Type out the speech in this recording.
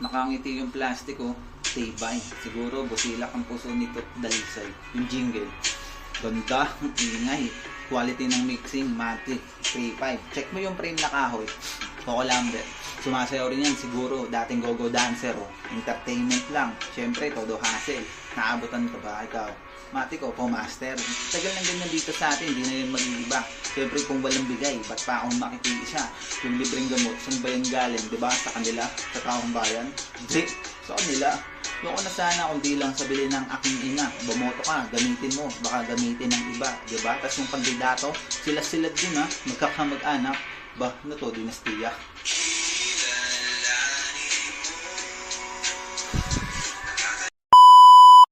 Nakangiti yung plastic oh. Tibay. Siguro busilak ang puso nito dalisay. Yung jingle. Ganda. Ingay. Quality ng mixing. Matic. 3.5. Check mo yung frame na kahoy. Coco Lambert. Sumasayaw rin yan siguro. Dating go-go dancer oh. Entertainment lang. Siyempre, todo hassle. Naabutan ka ba? Ikaw. Matic oh, po-master. Tagal ng ganyan dito sa atin. Hindi na yun mag-iiba. Siyempre, kung walang bigay, ba't pa akong makikita siya? Yung libreng gamot, saan ba yung galing? Di ba? Sa kanila? Sa taong bayan? Di. Sa kanila. Yung ko na sana kung di lang sabili ng aking ina. Bumoto ka, gamitin mo. Baka gamitin ng iba. Di ba? Tapos yung kandidato, sila-sila din ha. Magkakamag-anak. Ba, ano to, dinastiya?